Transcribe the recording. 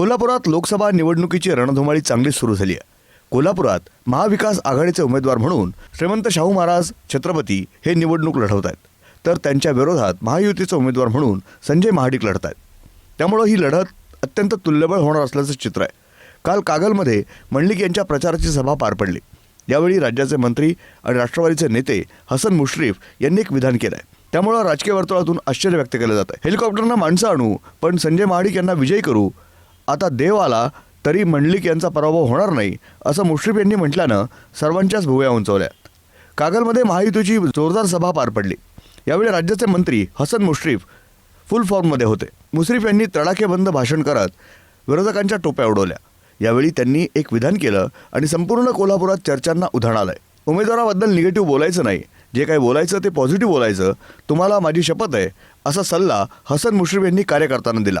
कोल्हापुरात लोकसभा निवडणुकीची रणधुमाळी चांगलीच सुरू झाली आहे. कोल्हापुरात महाविकास आघाडीचे उमेदवार म्हणून श्रीमंत शाहू महाराज छत्रपती हे निवडणूक लढवत आहेत. तर त्यांच्या विरोधात महायुतीचे उमेदवार म्हणून संजय महाडिक लढत आहेत. त्यामुळं ही लढत अत्यंत तुल्यबळ होणार असल्याचं चित्र आहे. काल कागलमध्ये मंडलिक यांच्या प्रचाराची सभा पार पडली. यावेळी राज्याचे मंत्री आणि राष्ट्रवादीचे नेते हसन मुश्रीफ यांनी एक विधान केलं आहे त्यामुळं राजकीय वर्तुळातून आश्चर्य व्यक्त केलं जातं हेलिकॉप्टरनं माणसं आणू पण संजय महाडिक यांना विजयी करू आता देव आला तरी मंडलिक यांचा पराभव होणार नाही असं मुश्रीफ यांनी म्हटल्यानं सर्वांच्याच भुवया उंचवल्या. कागलमध्ये महायुतीची जोरदार सभा पार पडली. यावेळी राज्याचे मंत्री हसन मुश्रीफ फुल फॉर्ममध्ये होते. मुश्रीफ यांनी तडाखेबंद भाषण करत विरोधकांच्या टोप्या उडवल्या. यावेळी त्यांनी एक विधान केलं आणि संपूर्ण कोल्हापुरात चर्चांना उधाण आलंय. उमेदवाराबद्दल निगेटिव्ह बोलायचं नाही. जे काही बोलायचं ते पॉझिटिव्ह बोलायचं. तुम्हाला माझी शपथ आहे असा सल्ला हसन मुश्रीफ यांनी कार्यकर्त्यांना दिला.